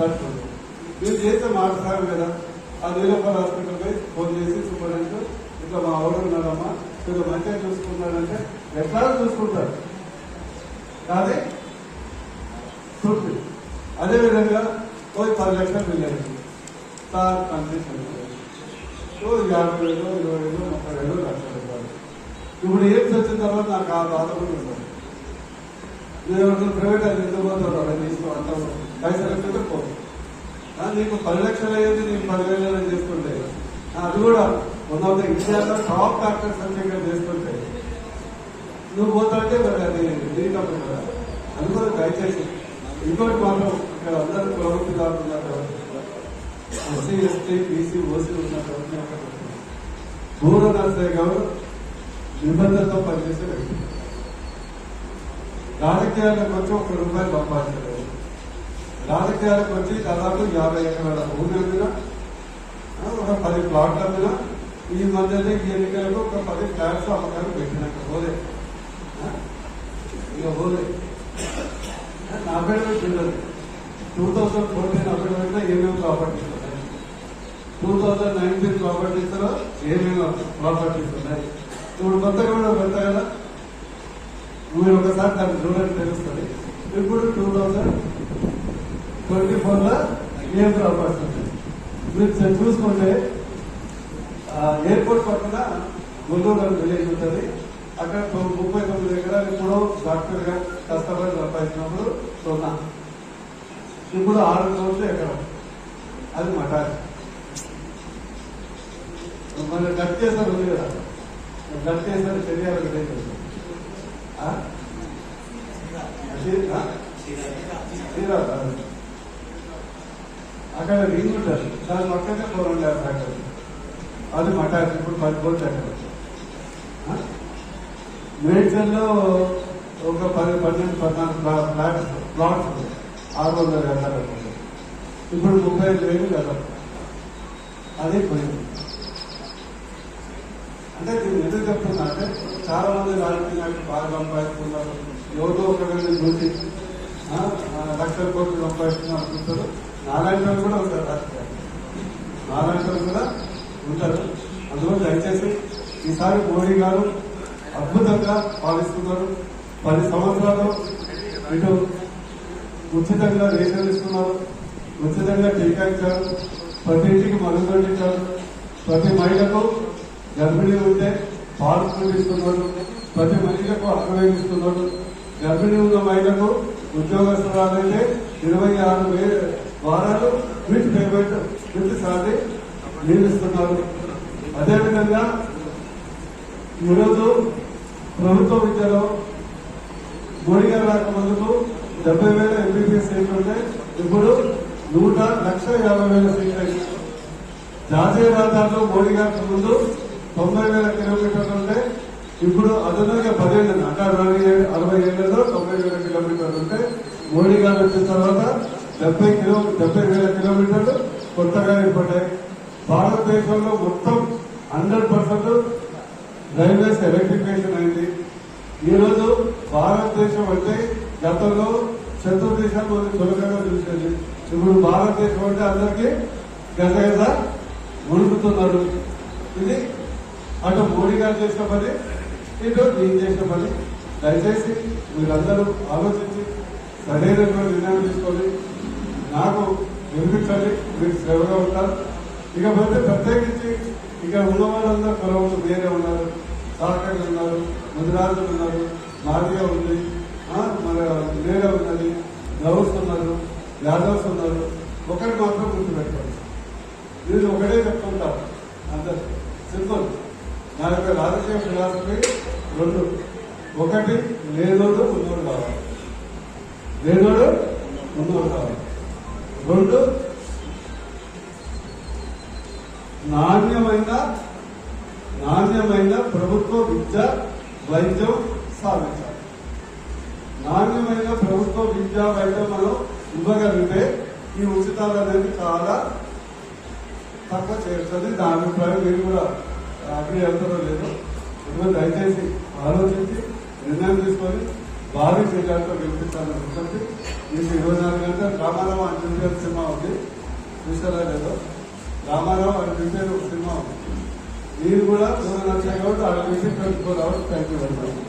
తట్టుకుంటారు మీరు చేస్తే మాట కదా ఆ నీలపల్లి హాస్పిటల్కి ఫోన్ చేసి సూపరింటెండెంట్ ఇట్లా మా ఆవిడ ఉన్నారమ్మా మీరు మంచిగా చూసుకున్నాడంటే ఎట్లా చూసుకుంటారు? కానీ తృప్తి అదేవిధంగా పోయి పది లక్షలు వెళ్ళారు సార్ కండిషన్ ఓ యాభై వేలు ఇరవై వేలు ముప్పై వేలు లక్ష రూపాయలు. ఇప్పుడు ఏం వచ్చిన తర్వాత నాకు ఆ బాధ కూడా ఉంటుంది నేను ప్రైవేట్ అది ఎందుకు పోతాడు అలా తీసుకో పైసలు ఎక్కడ నీకు పది లక్షలు అయ్యేది నీకు పదివేలు చేసుకుంటే ఆ, అది కూడా వన్ ఆఫ్ ద ఇండియాలో టాప్ డాక్టర్స్ అంటే ఇక్కడ చేసుకుంటే నువ్వు పోతాంటే మరి అది దీనికప్పుడు కదా. అందుకని దయచేసి ఇంకోటి మాత్రం ఇక్కడ అందరూ ప్రభుత్వ దాంట్లో కాబట్టి ఎస్సీ ఎస్టీ బీసీ ఓసీ ఉన్నారు కాబట్టి పూర్వ గారు నిబంధనతో పనిచేసే వ్యక్తి. రాజకీయాలకు వచ్చి ఒక రూపాయలు సంపాదించలేదు రాజకీయాలకు వచ్చి దాదాపు యాభై ఎకరాల భూమి అమ్మిన ఒక పది ప్లాట్లు అమ్మిన ఈ మధ్యలో ఈ ఎన్నికలకు ఒక పది ఫ్లాట్స్ అమ్మకాలు పెట్టినాక పోలే ఇక పోలే నా పేరు పెట్టిండదు టూ థౌజండ్ ఫోర్టీన్ అప్పుడు పెట్టినా ఏమేమి ప్రాపర్టీస్ ఉన్నాయి టూ థౌజండ్ నైన్టీన్ ప్రాపర్టీస్లో ఏమేమి ప్రాపర్టీస్ ఉన్నాయి ఇప్పుడు కొత్తగా కూడా పెడతా కదా. మీరు ఒకసారి దాన్ని చూడండి తెలుస్తుంది. ఇప్పుడు టూ థౌజండ్ ట్వంటీ ఫోర్లో ఏం అవకాశం మీరు చూసుకుంటే ఎయిర్పోర్ట్ పక్కన గుంటూరు విలేజ్ ఉంటుంది. అక్కడ ముప్పై తొమ్మిది ఎకరాలు ఇప్పుడు డాక్టర్గా కష్టపడి సంపాదించినప్పుడు సున్నా ఇప్పుడు ఆరు రోజులు ఎకరం. అది మటాలి మనం కట్ చేస్తారు ఉంది కదా. కట్ చేస్తారు తెలియాలి లేదు ఆ? అది, ఆ? శ్రీరామ్, అది. అక్కడ రింగ్ ఉంటుంది దాని పక్కనే ఫోర్ అండ్ హాఫ్ ఫ్యాక్టరీ అది మటాలి ఇప్పుడు పది కోట్లు ఎకరం ఆ? మేడ్చల్లో ఒక పది పన్నెండు పద్నాలుగు ప్లా- ఫ్లాట్స్ ప్లాట్స్ ఆరు వందల గంటల ఇప్పుడు ముప్పై ఐదు వేలు కదా. అదే పోయింది. అంటే నేను ఎందుకు చెప్తున్నా అంటే చాలా మంది రాజకీయ నాయకులు బాగా సంపాదిస్తున్నారు. ఎవరో ఒకరిని చూసి లక్షల కోట్లు సంపాదిస్తున్నారు అనుకుంటారు. నారాయణ కూడా ఉంటారు రాజకీయాలు. నారాయణ కూడా ఉంటారు. అందులో దయచేసి ఈసారి మోడీ గారు అద్భుతంగా పాలిస్తున్నారు. పది సంవత్సరాలు ఇటు ఉచితంగా రేషన్ ఇస్తున్నారు. ఉచితంగా టీకా ఇచ్చారు. ప్రతి ఇంటికి మరుగుదొడ్డి ఇచ్చారు ప్రతి మహిళకు గర్భిణీ ఉంటే పాలు ఇస్తున్నాడు ప్రతి మహిళకు అక్కవేలు ఇస్తున్నాడు గర్భిణీ ఉన్న మహిళకు ఉద్యోగస్తురాలైతే ఇరవై ఆరు వేలు వారాలు విత్ పేమెంట్ విత్ శాలరీ నియమిస్తున్నారు అదేవిధంగా ఈరోజు ప్రభుత్వ విద్యలో మోడీ గారు రాకముందుకు డెబ్బై వేల ఎంబీబీఎస్ సీట్లు ఉంటే ఇప్పుడు నూట లక్ష యాభై వేల సీట్లు జాతీయ రహదారులు మోడీ గారికి ముందు తొంభై వేల కిలోమీటర్లు ఉంటే ఇప్పుడు అదనంగా పదిహేను అంటే అరవై అరవై ఏళ్ళలో తొంభై వేల కిలోమీటర్లు ఉంటే మోడీ గారు వచ్చిన తర్వాత డెబ్బై కిలో డెబ్బై వేల కిలోమీటర్లు కొత్తగా ఏర్పడ్డాయి. భారతదేశంలో మొత్తం హండ్రెడ్ పర్సెంట్ రైల్వేస్ ఎలక్ట్రిఫికేషన్ అయింది. ఈరోజు భారతదేశం అంటే గతంలో శత్రు దేశాలు మనకి సులభంగా చూసేది. ఇప్పుడు భారతదేశం అంటే అందరికీ గజగజ మునుగుతున్నారు ఇది అటు మోడీ గారు చేసిన పని ఇటు నేను చేసిన పని. దయచేసి మీరందరూ ఆలోచించి సరైనటువంటి నిర్ణయం తీసుకోండి. నాకు వినిపించండి మీరు సేవగా ఉంటారు. ఇకపోతే ప్రత్యేకించి ఇక ఉన్న వాళ్ళందరూ కులవులు వేరే ఉన్నారు. సాకర్లు ఉన్నారు ముదిరాజులు ఉన్నారు మాదిగా ఉంది. ఆ, మన వేరే ఉన్నది గౌడ్స్ ఉన్నారు యాదవ్స్ ఉన్నారు. ఒకటి మాత్రం గుర్తుపెట్టుకోండి. నేను ఒకటే చెప్తుంటాను అందరు సింపుల్. నా యొక్క రాజకీయ ఫిలాసఫీ రెండు. ఒకటి లేనోడు ఉన్నోడు కావాలి లేనోడు ఉన్నోడు కావాలి రెండు. నాణ్యమైన నాణ్యమైన ప్రభుత్వ విద్య వైద్యం సాధించాలి. నాణ్యమైన ప్రభుత్వ విద్య వైద్యం మనం ఇవ్వగలిగితే ఈ ఉచితాలు అనేది చాలా తక్కువ చేస్తుంది. నా అభిప్రాయం మీరు కూడా అగ్రి వెళ్తారో లేదో. దయచేసి ఆలోచించి నిర్ణయం తీసుకొని భావి విజయాలతో గెలిపించాలని ఉంటుంది మీకు ఇరవై నాలుగు గంటలు రామారావు అని చూసే సినిమా ఉంది. చూసారా లేదో రామారావు అని చూసే సినిమా ఉంది. మీరు కూడా మూడు లక్షల కాబట్టి అక్కడ విజిట్ పెట్టుకోవాలి థ్యాంక్ యూ వెరీ మచ్.